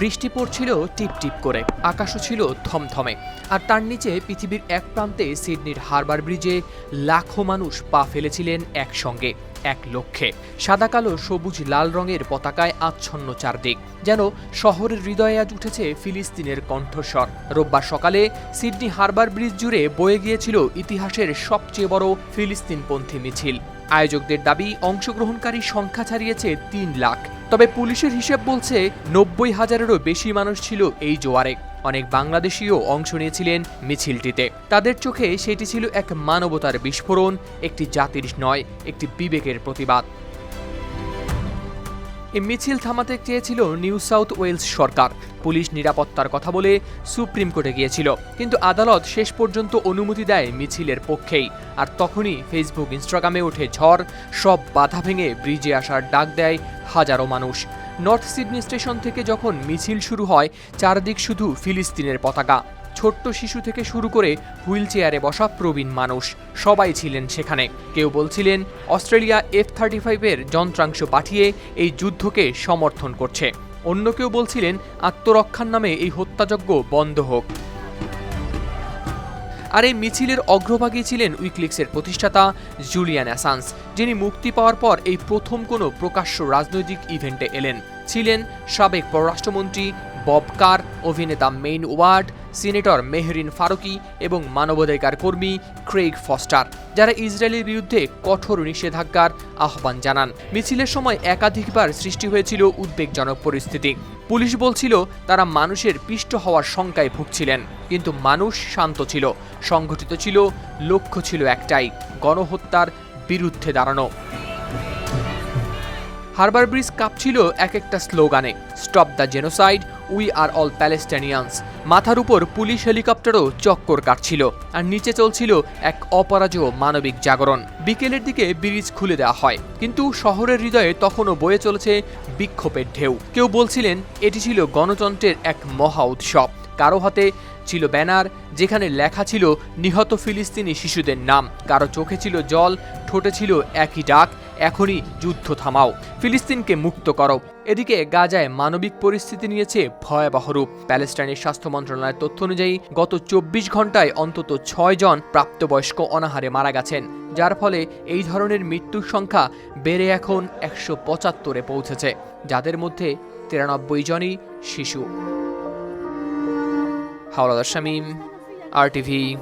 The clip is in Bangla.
বৃষ্টি পড়ছিল টিপ টিপ করে, আকাশও ছিল থমথমে। আর তার নিচে পৃথিবীর এক প্রান্তে সিডনির হারবার ব্রিজে লাখো মানুষ পা ফেলেছিলেন একসঙ্গে, এক লক্ষ্যে। সাদা কালো, সবুজ, লাল রঙের পতাকায় আচ্ছন্ন চারদিক, যেন শহরের হৃদয়ে আজ উঠেছে ফিলিস্তিনের কণ্ঠস্বর। রোববার সকালে সিডনি হারবার ব্রিজ জুড়ে বয়ে গিয়েছিল ইতিহাসের সবচেয়ে বড় ফিলিস্তিনপন্থী মিছিল। আয়োজকদের দাবি, অংশগ্রহণকারী সংখ্যা ছাড়িয়েছে তিন লাখ। তবে পুলিশের হিসেব বলছে, নব্বই হাজারেরও বেশি মানুষ ছিল এই জোয়ারে। অনেক বাংলাদেশিও অংশ নিয়েছিলেন মিছিলটিতে। তাদের চোখে সেটি ছিল এক মানবতার বিস্ফোরণ, একটি জাতির নয়, একটি বিবেকের প্রতিবাদ। এই মিছিল থামাতে চেয়েছিল নিউ সাউথ ওয়েলস সরকার। পুলিশ নিরাপত্তার কথা বলে সুপ্রিম কোর্টে গিয়েছিল, কিন্তু আদালত শেষ পর্যন্ত অনুমতি দেয় মিছিলের পক্ষেই। আর তখনই ফেসবুক, ইনস্টাগ্রামে ওঠে ঝড়, সব বাধা ভেঙে ব্রিজে আসার ডাক দেয় হাজারো মানুষ। নর্থ সিডনি স্টেশন থেকে যখন মিছিল শুরু হয়, চারদিক শুধু ফিলিস্তিনের পতাকা। ছোট্ট শিশু থেকে শুরু করে হুইল চেয়ারে বসা প্রবীণ মানুষ। সবাই ছিলেন সেখানে। কেউ বলছিলেন, অস্ট্রেলিয়া এফ থার্টি ফাইভের যন্ত্রাংশ পাঠিয়ে এই যুদ্ধকে সমর্থন করছে। অন্য কেউ বলছিলেন, আত্মরক্ষার নামে এই হত্যাযজ্ঞ বন্ধ হোক। আর এই মিছিলের অগ্রভাগী ছিলেন উইকলিক্সের প্রতিষ্ঠাতা জুলিয়ান অ্যাসান্স, যিনি মুক্তি পাওয়ার পর এই প্রথম কোনো প্রকাশ্য রাজনৈতিক ইভেন্টে এলেন। ছিলেন সাবেক পররাষ্ট্রমন্ত্রী বব কার, অভিনেতা মেইন ওয়ার্ড, সিনেটর মেহরিন ফারুকি এবং মানবাধিকার কর্মী ক্রেইগ ফস্টার, যারা ইসরায়েলের বিরুদ্ধে কঠোর নিষেধাজ্ঞার আহ্বান জানান। মিছিলের সময় একাধিকবার সৃষ্টি হয়েছিল উদ্বেগজনক পরিস্থিতি। পুলিশ বলছিল, তারা মানুষের পিষ্ট হওয়ার শঙ্কায় ভুগছিলেন, কিন্তু মানুষ শান্ত ছিল। সংগঠিত ছিল, লক্ষ্য ছিল একটাই, গণহত্যার বিরুদ্ধে দাঁড়ানো। হারবার ব্রিজ কাঁপছিল এক একটা স্লোগানে, stop the genocide we are all Palestinians. মাথার উপর পুলিশ হেলিকপ্টারও চক্কর কাটছিল আর নিচে চলছিল এক অপরাজয় মানবিক জাগরণ। বিকেলের দিকে ব্রিজ খুলে দেওয়া হয়, কিন্তু শহরের হৃদয়ে তখনও বয়ে চলেছে বিক্ষোভের ঢেউ। কেউ বলছিলেন, এটি ছিল গণতন্ত্রের এক মহা উৎসব। কারও হাতে ছিল ব্যানার, যেখানে লেখা ছিল, নিহত ফিলিস্তিনি শিশুদের নাম। কারও চোখে ছিল জল, ঠোঁটে ছিল একই ডাক। এখনই যুদ্ধ থামাও, ফিলিস্তিনকে মুক্ত করো। এদিকে গাজায় মানবিক পরিস্থিতি নিয়েছে ভয়াবহ রূপ। প্যালেস্টাইনের স্বাস্থ্য মন্ত্রণালয়ের তথ্য অনুযায়ী, গত চব্বিশ ঘন্টায় অন্তত ছয় জন প্রাপ্তবয়স্ক অনাহারে মারা গেছেন, যার ফলে এই ধরনের মৃত্যুর সংখ্যা বেড়ে এখন একশো পঁচাত্তরে পৌঁছেছে, যাদের মধ্যে তিরানব্বই জনই শিশু। হাওলাদার শামীম, আর টিভি